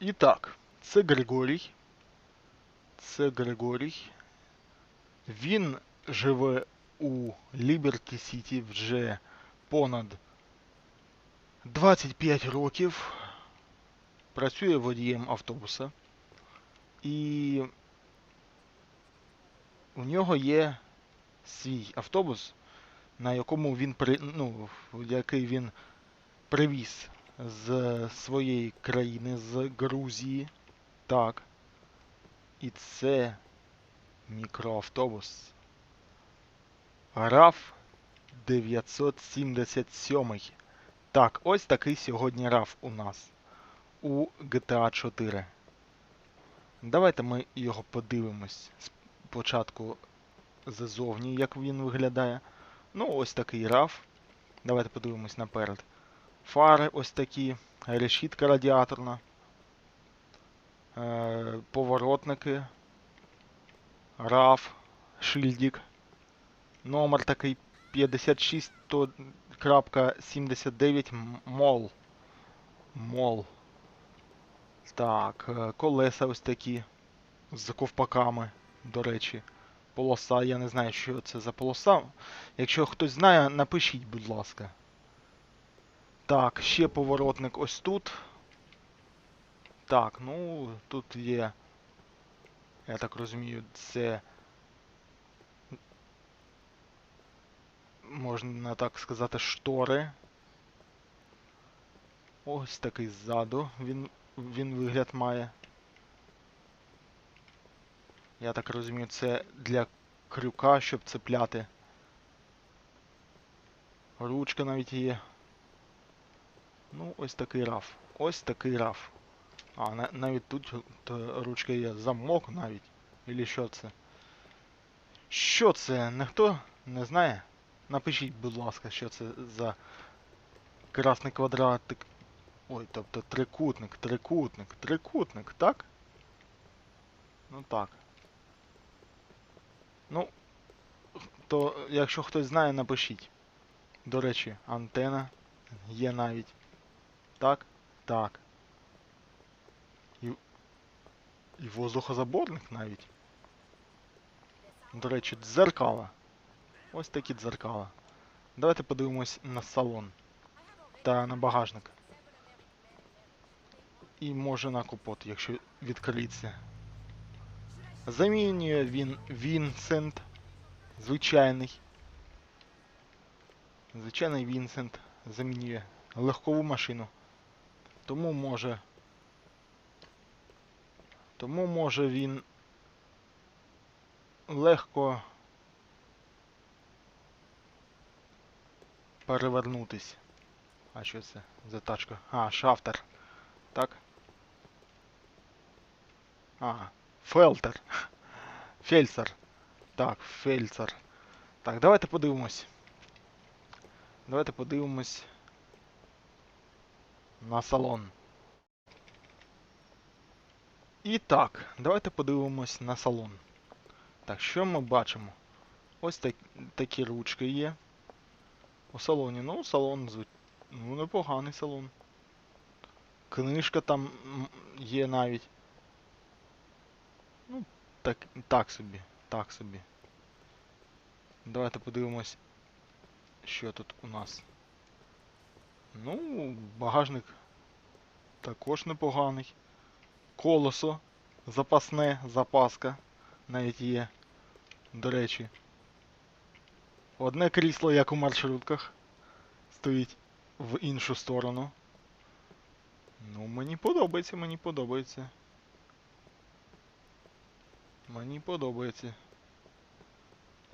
І так, це Григорій. Це Григорій. Він живе у Ліберті Сіті вже понад 25 років. Працює водієм автобуса. І у нього є свій автобус, на якому він ну, який він привіз з своєї країни, з Грузії. Так. І це мікроавтобус. RAV 977. Так, ось такий сьогодні RAV у нас у GTA 4. Давайте ми його подивимось спочатку ззовні, як він виглядає. Ну, ось такий RAV. Давайте подивимось наперед. Фари ось такі, решітка радіаторна, е, поворотники, RAV, шильдик, номер такий 56.79 мол. Мол. Так, е, колеса ось такі з ковпаками, до речі. Полоса, я не знаю, що це за полоса. Якщо хтось знає, напишіть, будь ласка. Так, ще поворотник ось тут. Так, ну, тут є. Я так розумію, це. Можна так сказати, штори. Ось такий ззаду він, він вигляд має. Я так розумію, це для крюка, щоб цепляти. Ручка навіть є. Ну, ось такий раф. Ось такий раф. А, навіть тут ручка є. Замок навіть. Ілі що це? Що це? Ніхто не знає? Напишіть, будь ласка, що це за красний квадратик. Ой, тобто трикутник, трикутник, трикутник, так? Ну так. Ну, то якщо хтось знає, напишіть. До речі, антена є навіть. Так? Так. І, і воздухозаборник навіть. До речі, дзеркала. Ось такі дзеркала. Давайте подивимось на салон та на багажник. І може на капот, якщо відкриється. Замінює він Вінсент. Звичайний. Звичайний Вінсент замінює легкову машину. Тому може. Тому може він легко перевернутись. А що це за тачка? А, шафтер. Так? А, Фелтер. Фельцер. Так, Фельцер. Так, давайте подивимось. Давайте подивимось на салон. І так, давайте подивимось на салон. Так, що ми бачимо? Ось так, такі ручки є. У салоні. Ну, салон ну, непоганий салон. Книжка там є навіть. Ну, так, так собі, так собі. Давайте подивимось, що тут у нас. Ну, багажник також непоганий. Колесо запасне, запаска навіть є. До речі. Одне крісло, як у маршрутках, стоїть в іншу сторону. Ну, мені подобається, мені подобається. Мені подобається.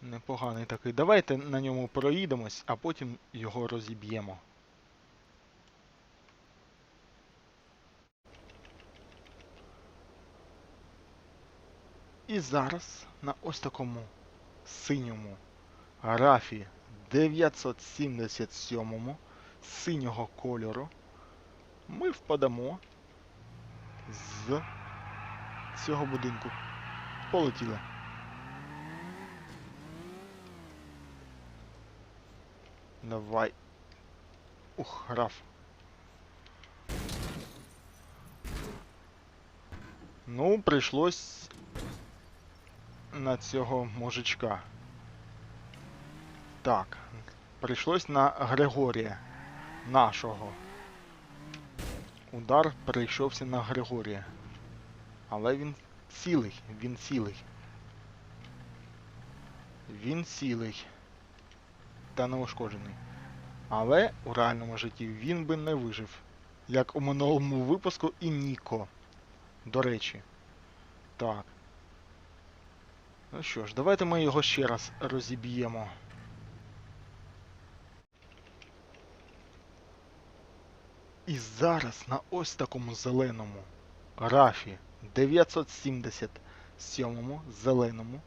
Непоганий такий. Давайте на ньому проїдемось, а потім його розіб'ємо. І зараз на ось такому синьому рафі 977 синього кольору ми впадемо з цього будинку. Полетіли. Давай. Ух, раф. Ну, прийшлось на цього мужичка. Так, прийшлось на Григорія. Нашого. Удар прийшовся на Григорія. Але він цілий, він цілий. Він цілий. Та неушкоджений. Але у реальному житті він би не вижив. Як у минулому випуску і Ніко. До речі. Так. Ну що ж, давайте ми його ще раз розіб'ємо. І зараз на ось такому зеленому рафі 977 зеленому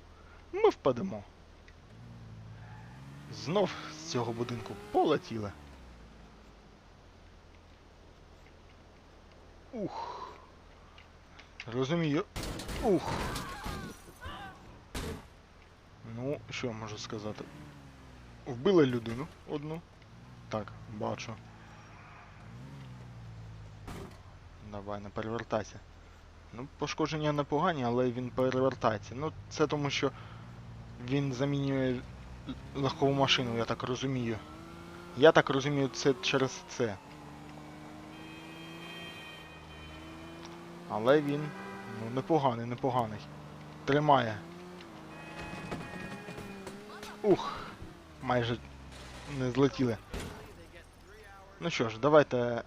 ми впадемо. Знов з цього будинку полетіли. Ух. Розумію. Ух. Ну, що я можу сказати? Вбили людину одну. Так, бачу. Давай, не перевертайся. Ну, пошкодження непогані, але він перевертається. Ну, це тому що він замінює легкову машину, я так розумію. Я так розумію, це через це. Але він, ну, непоганий, непоганий. Тримає. Ух, майже не злетіли. Ну що ж, давайте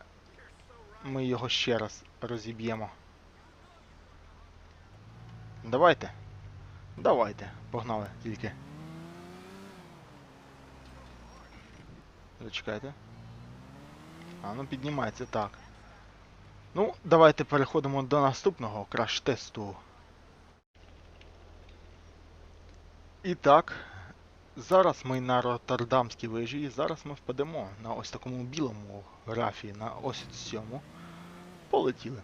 ми його ще раз розіб'ємо. Давайте. Давайте. Погнали тільки. Зачекайте. А, ну піднімається так. Ну, давайте переходимо до наступного краш-тесту. І так, зараз ми на Роттердамській вежі, і зараз ми впадемо на ось такому білому графі, на ось цьому. Полетіли.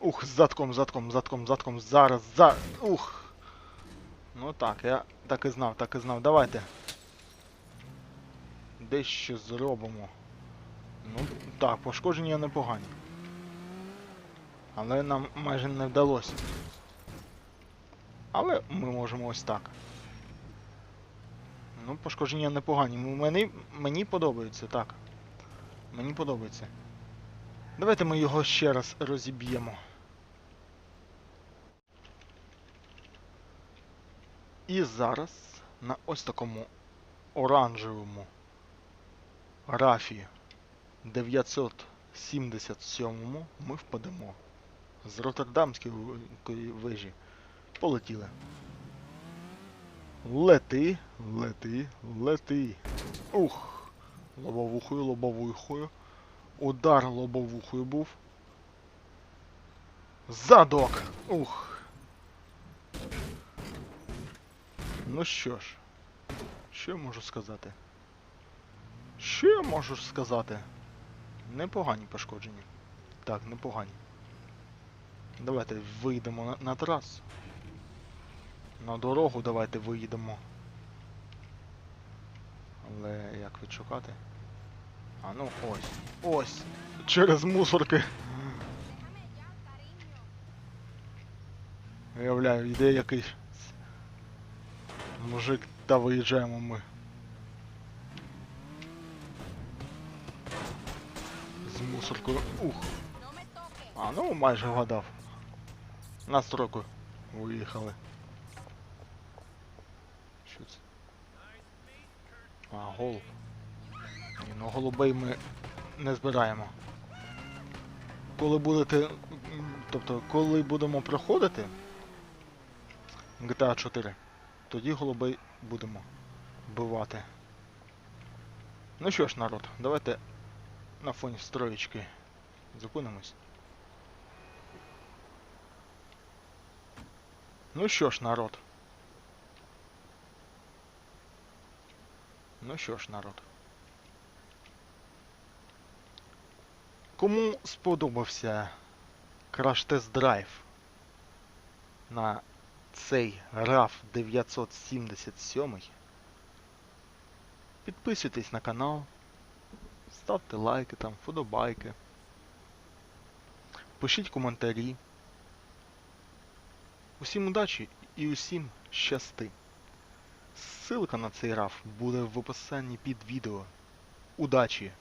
Ух, задком, задком, задком, задком, зараз, за. Ух. Ну так, я так і знав, так і знав. Давайте. Дещо зробимо. Ну, так, пошкодження непогані. Але нам майже не вдалося. Але ми можемо ось так. Ну, пошкодження непогані. Мені, мені подобається, так. Мені подобається. Давайте ми його ще раз розіб'ємо. І зараз на ось такому оранжевому рафі 977 ми впадемо. З Роттердамської вежі полетіли. Лети, лети, лети. Ух! Лобовухою, лобовухою. Удар лобовухою був. Задок! Ух. Ну що ж, що я можу сказати? Що я можу сказати? Непогані пошкодження. Так, непогані. Давайте вийдемо на, на трасу. На дорогу давайте виїдемо. Але як відшукати? А ну ось. Ось. Через мусорки. Виявляю, йде якийсь мужик та виїжджаємо ми. З мусоркою. Ух. А, ну майже вгадав. На строку виїхали. Що це? А, голуб. Ні, ну голубей ми не збираємо. Коли будете. Тобто, коли будемо проходити GTA 4, тоді голубей будемо вбивати. Ну що ж, народ, давайте на фоні строєчки зупинимось. Ну що ж, народ. Ну що ж, народ. Кому сподобався Test Drive на цей RAV 977, підписуйтесь на канал, ставте лайки там, вподобайки, пишіть коментарі. Усім удачі і усім щасти. Ссылка на цей раф буде в описанні під відео. Удачі!